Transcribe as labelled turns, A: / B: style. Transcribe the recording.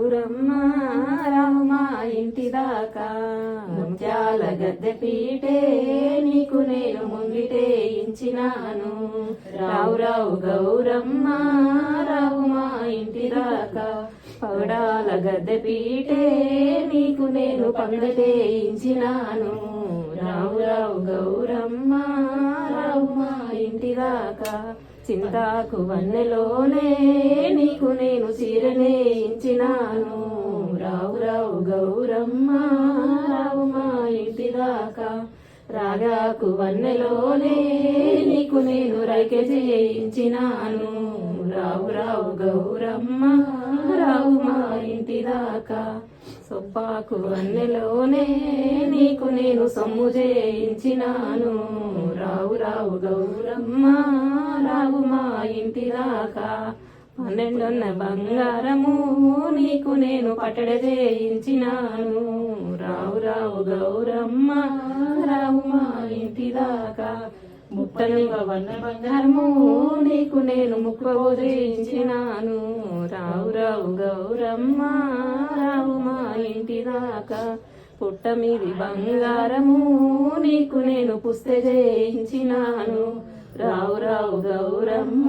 A: గౌరమ్మ రావు మా ఇంటి దాకా. ముత్యాల గద్దె పీటే నీకు నేను ముంగిటే ఇచ్చినాను రావు రావు గౌరమ్మ రావు మా ఇంటి దాకా. పౌడాల గద్దె పీటే నీకు నేను పందటే ఇచ్చినాను రావు రావు గౌరమ్మ రావు మా ఇంటి దాకా. చింతాకు వన్నెలోనే నీకు రావు రావు గౌరమ్మ రావు మా ఇంటి దాకా. రాగాకు వన్నెలోనే నీకు నేను రైకె చేయించినాను రావు రావు గౌరమ్మ రావు మా ఇంటి దాకా. సొప్పాకు వన్నెలోనే నీకు నేను సొమ్ము చేయించినాను రావు రావు గౌరమ్మ రావు మా ఇంటి దాకా. పన్నెండున్న బంగారము నీకు నేను పట్టడ చేయించినాను. రావు రావు గౌరమ్మ రావు మా ఇంటి దాకా. ముట్టని వన్న బంగారము నీకు నేను ముక్కబో చేయించినాను రావు రావు గౌరమ్మ రావు మా ఇంటి దాకా. పుట్ట మీది బంగారము నీకు నేను పుస్తె చేయించినాను. రావు రావు గౌరమ్మ